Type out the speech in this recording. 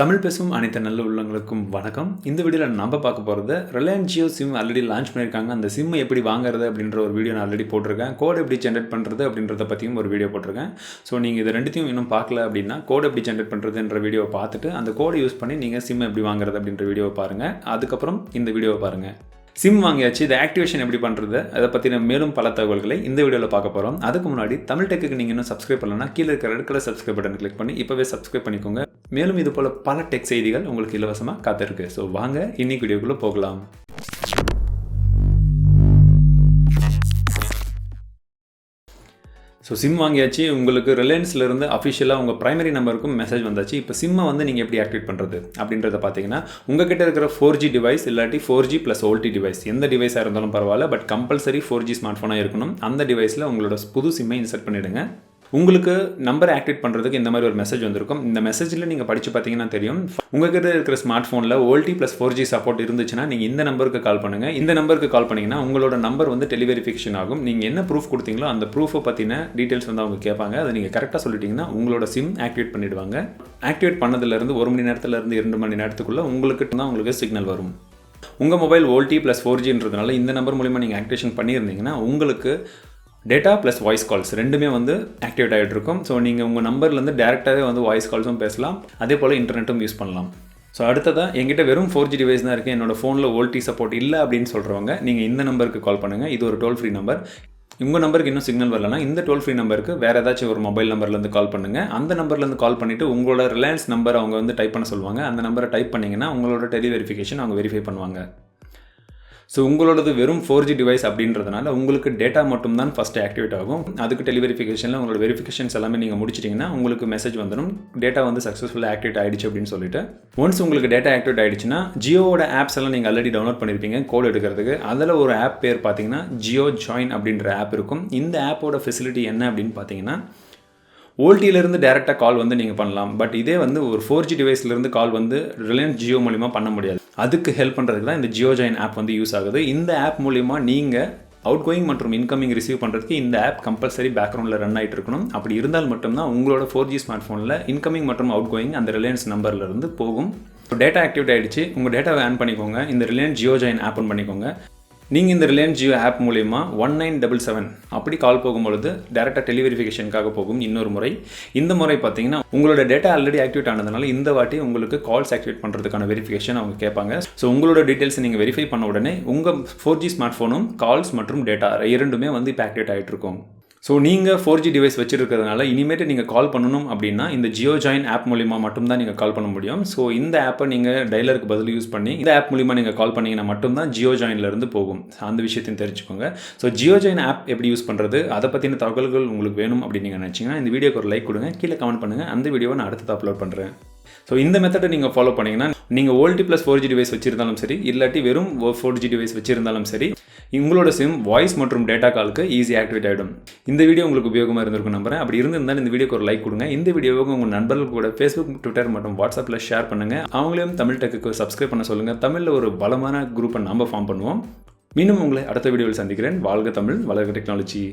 தமிழ் பேசும் அனைத்து நல்ல உள்ளங்களுக்கும் வணக்கம். இந்த வீடியோவில் நம்ம பார்க்க போகிறது Reliance Jio SIM already launch பண்ணியிருக்காங்க அந்த சிம்மை எப்படி வாங்குறது அப்படின்ற ஒரு வீடியோ நான் ஆல்ரெடி போட்டிருக்கேன். கோட் எப்படி ஜென்ரேட் பண்ணுறது அப்படின்றத பற்றியும் ஒரு வீடியோ போட்டிருக்கேன். ஸோ நீங்கள் இது ரெண்டுத்தையும் இன்னும் பார்க்கல அப்படின்னா கோட் எப்படி ஜென்ரேட் பண்ணுறதுன்ற வீடியோவை பார்த்துட்டு அந்த கோடை யூஸ் பண்ணி நீங்கள் சிம்மை எப்படி வாங்குறது அப்படின்ற வீடியோவை பாருங்கள் அதுக்கப்புறம் இந்த வீடியோவை பாருங்கள் சிம் வாங்கியாச்சு இதை ஆக்டிவேஷன் எப்படி பண்ணுறது அதை பற்றின மேலும் பல தகவல்களை இந்த வீடியோவில் பார்க்க போகிறோம் அதுக்கு முன்னாடி தமிழ் டெக்கு நீங்கள் இன்னும் சப்ஸ்கிரைப் பண்ணலன்னா கீழே இருக்கிற red colour subscribe button click பண்ணி இப்போவே சப்ஸ்கிரைப் பண்ணிக்கோங்க. மேலும் இது போல் பல டெக் செய்திகள் உங்களுக்கு இலவசமாக காத்திருக்கு. ஸோ வாங்க இன்னைக்கு வீடியோக்குள்ளே போகலாம். ஸோ சிம் வாங்கியாச்சு. உங்களுக்கு ரிலையன்ஸ்லேருந்து அஃபிஷியலாக உங்கள் ப்ரைமரி நம்பருக்கும் மெசேஜ் வந்தாச்சு. இப்போ சிம்மை வந்து நீங்கள் எப்படி ஆக்டிவேட் பண்ணுறது அப்படின்றத பார்த்தீங்கன்னா உங்ககிட்ட இருக்கிற ஃபோர் ஜி டிவைஸ் இல்லாட்டி four G plus VoLTE device எந்த டிவைஸாக இருந்தாலும் பரவாயில்ல but compulsory four G smart ஃபோனாக இருக்கணும். அந்த டிவைஸில் உங்களோட புது சிம்மை இன்சர்ட் பண்ணிவிடுங்க உங்களுக்கு நம்பர் ஆக்டிவேட் பண்ணுறதுக்கு இந்த மாதிரி ஒரு மெசேஜ் வந்திருக்கும். இந்த மெசேஜில் நீங்கள் படித்து பார்த்தீங்கன்னா தெரியும். உங்ககிட்ட இருக்கிற ஸ்மார்ட் ஃபோனில் VoLTE plus four G support இருந்துச்சுன்னா நீங்கள் இந்த நம்பருக்கு கால் பண்ணுங்கள் இந்த நம்பருக்கு கால் பண்ணிங்கன்னா உங்களோட நம்பர் வந்து டெலிவெரிஃபிகேஷன் ஆகும். நீங்கள் என்ன ப்ரூஃப் கொடுத்தீங்களோ அந்த ப்ரூஃபை பற்றின டீட்டெயில்ஸ் வந்து அவங்க கேட்பாங்க. அதை நீங்கள் கரெக்டாக சொல்லிட்டீங்கன்னா உங்களோட சிம் ஆக்டிவேட் பண்ணிடுவாங்க. ஆக்டிவேட் பண்ணதுலேருந்து ஒரு மணி நேரத்துலேருந்து இரண்டு மணி நேரத்துக்குள்ளே உங்களுக்கு தான் உங்களுக்கு சிக்னல் வரும். உங்கள் மொபைல் ஓல்டி ப்ளஸ் ஃபோர் ஜின்றதுனால இந்த நம்பர் மூலிமா நீங்கள் ஆக்டிவேஷன் பண்ணியிருந்தீங்கன்னா உங்களுக்கு டேட்டா ப்ளஸ் வாய்ஸ் கால்ஸ் ரெண்டுமே வந்து ஆக்டிவேட் ஆகிட்டு இருக்கும். ஸோ நீங்கள் உங்கள் நம்பர்லேருந்து டேரெக்டாகவே வந்து வாய்ஸ் கால்ஸும் பேசலாம். அதே போல் இன்டர்நெட்டும் யூஸ் பண்ணலாம். ஸோ அடுத்ததாக எங்கிட்ட வெறும் ஃபோர் ஜி டிவைஸ் தான் இருக்குது என்னோடய ஃபோனில் ஓல்டி சப்போர்ட் இல்லை அப்படின்னு சொல்கிறவங்க நீங்கள் இந்த நம்பருக்கு கால் பண்ணுங்கள் இது ஒரு டோல் ஃப்ரீ நம்பர் உங்கள் நம்பருக்கு இன்னும் சிக்னல் வரலனா இந்த டோல் ஃப்ரீ நம்பருக்கு வேறு ஏதாச்சும் ஒரு மொபைல் நம்பர்லேருந்து கால் பண்ணுங்கள் அந்த நம்பர்லேருந்து கால் பண்ணிவிட்டு உங்களோட ரிலையன்ஸ் நம்பர் அவங்க வந்து டைப் பண்ண சொல்லுவாங்க. அந்த நம்பரை டைப் பண்ணிங்கன்னா உங்களோட டெலிவெரிஃபிகேஷன் அவங்க வெரிஃபை பண்ணுவாங்க. ஸோ உங்களோடது வெறும் ஃபோர் ஜி டிவைஸ் அப்படின்றதுனால உங்களுக்கு டேட்டா மட்டும் தான் ஃபஸ்ட் ஆக்டிவேட் ஆகும். அதுக்கு டெலிவெரிஃபிகேஷனில் உங்களோட வெரிஃபிகேஷன்ஸ் எல்லாமே நீங்கள் முடிச்சிட்டிங்கன்னா உங்களுக்கு மெசேஜ் வந்துடும் டேட்டா வந்து சக்ஸஸ்ஃபுல்லாக ஆக்டிவேட் ஆகிடுச்சு அப்படின்னு சொல்லிட்டு. ஒன்ஸ் உங்களுக்கு டேட்டா ஆக்டிவேட் ஆகிடுச்சுன்னா ஜியோவோட ஆப்ஸ் எல்லாம் நீங்கள் ஆல்ரெடி டவுன்லோட் பண்ணியிருப்பீங்க கோட் எடுக்கிறதுக்கு. அதில் ஒரு ஆப் பேர் பார்த்தீங்கன்னா ஜியோ ஜாயின் அப்படின்ற ஆப் இருக்கும். இந்த ஆப்போட ஃபெசிலிட்டி என்ன அப்படின்னு பார்த்தீங்கன்னா ஓல்டியிலேருந்து டேரெக்டாக கால் வந்து நீங்கள் பண்ணலாம். பட் இதே வந்து ஒரு ஃபோர் ஜி டிவைஸ்லேருந்து கால் வந்து ரிலையன்ஸ் ஜியோ மூலிமா பண்ண முடியாது. அதுக்கு ஹெல்ப் பண்ணுறதுக்கு தான் இந்த ஜியோ ஜாயின் ஆப் வந்து யூஸ் ஆகுது. இந்த ஆப் மூலிமா நீங்கள் அவுட் கோயிங் மற்றும் இன்கமிங் ரிசீவ் பண்ணுறதுக்கு இந்த ஆப் கம்பல்சரி பேக்ரவுண்டில் ரன் ஆகிட்டு இருக்கணும். அப்படி இருந்தால் மட்டும்தான் உங்களோட ஃபோர் ஜி ஸ்மார்ட் ஃபோனில் இன்கமிங் மற்றும் அவுட் கோயிங் அந்த ரிலையன்ஸ் நம்பர்லேருந்து போகும். டேட்டா ஆக்டிவேட் ஆகிடுச்சு உங்கள் டேட்டாவை ஆன் பண்ணிக்கோங்க. இந்த ரிலையன்ஸ் ஜியோ ஜாயின் ஆப் பண்ணிக்கோங்க. நீங்கள் இந்த ரிலையன்ஸ் ஜியோ ஆப் மூலயமா ஒன் நைன் டபுள் செவன் அப்படி கால் போகும்பொழுது டேரெக்டாக டெலிவெரிஃபிகேஷனுக்காக போகும் இன்னொரு முறை. இந்த முறை பார்த்தீங்கன்னா உங்களோட டேட்டா ஆல்ரெடி ஆக்டிவேட் ஆனதுனால இந்த வாட்டி உங்களுக்கு கால்ஸ் ஆக்டிவேட் பண்ணுறதுக்கான வெரிஃபிகேஷன் அவங்க கேட்பாங்க. ஸோ உங்களோட டீட்டெயில்ஸ் நீங்கள் வெரிஃபை பண்ண உடனே உங்கள் ஃபோர் ஜி ஸ்மார்ட் ஃபோனும் கால்ஸ் மற்றும் டேட்டா இரண்டுமே வந்து இப்போ ஆக்டிவேட் ஆகிட்டு இருக்கும் ஸோ நீங்கள் ஃபோர் ஜி டிவைஸ் வச்சுருக்கிறதுனால இனிமேட்டு நீங்கள் கால் பண்ணணும் அப்படின்னா இந்த ஜியோ ஜாயின் ஆப் மூலிமா மட்டும்தான் நீங்கள் கால் பண்ண முடியும். ஸோ இந்த ஆப்பை நீங்கள் டைலருக்கு பதில் யூஸ் பண்ணி இந்த ஆப் மூலிமா நீங்கள் கால் பண்ணிங்கன்னா மட்டும்தான் ஜியோ ஜாயின்லேருந்து போகும். அந்த விஷயத்தையும் தெரிஞ்சுக்கோங்க. ஸோ ஜியோ ஜாயின் ஆப் எப்படி யூஸ் பண்ணுறது அதை பற்றின தகவல்கள் உங்களுக்கு வேணும் அப்படின்னு நீங்கள் நினச்சிங்கன்னா இந்த வீடியோக்கு ஒரு லைக் கொடுங்க. கீழே கமெண்ட் பண்ணுங்கள் அந்த வீடியோவை நான் அடுத்தது அப்லோட் பண்ணுறேன் ஸோ இந்த மெத்தடை நீங்கள் ஃபாலோ பண்ணிங்கன்னா நீங்கள் VoLTE plus four G device வச்சிருந்தாலும் சரி இல்லாட்டி வெறும் ஃபோர் ஜி டிவைஸ் வச்சிருந்தாலும் சரி உங்களோட சிம் வாய்ஸ் மற்றும் டேட்டா காலுக்கு ஈஸி ஆக்டிவேட் ஆகிடும் இந்த வீடியோ உங்களுக்கு உபயோகமாக இருந்திருக்கும் நம்புறேன். அப்படி இருந்திருந்தால் இந்த வீடியோக்கு ஒரு லைக் கொடுங்க. இந்த வீடியோவுக்கு உங்கள் நண்பர்கள் கூட ஃபேஸ்புக் ட்விட்டர் மற்றும் வாட்ஸ்அப்பில் ஷேர் பண்ணுங்கள் அவங்களையும் தமிழ் டெக்கு சப்ஸ்கிரைப் பண்ண சொல்லுங்கள் தமிழில் ஒரு பலமான குரூப்பை நாம் ஃபார்ம் பண்ணுவோம். மீண்டும் உங்களை அடுத்த வீடியோவில் சந்திக்கிறேன். வாழ்க தமிழ் வளர்க டெக்னாலஜி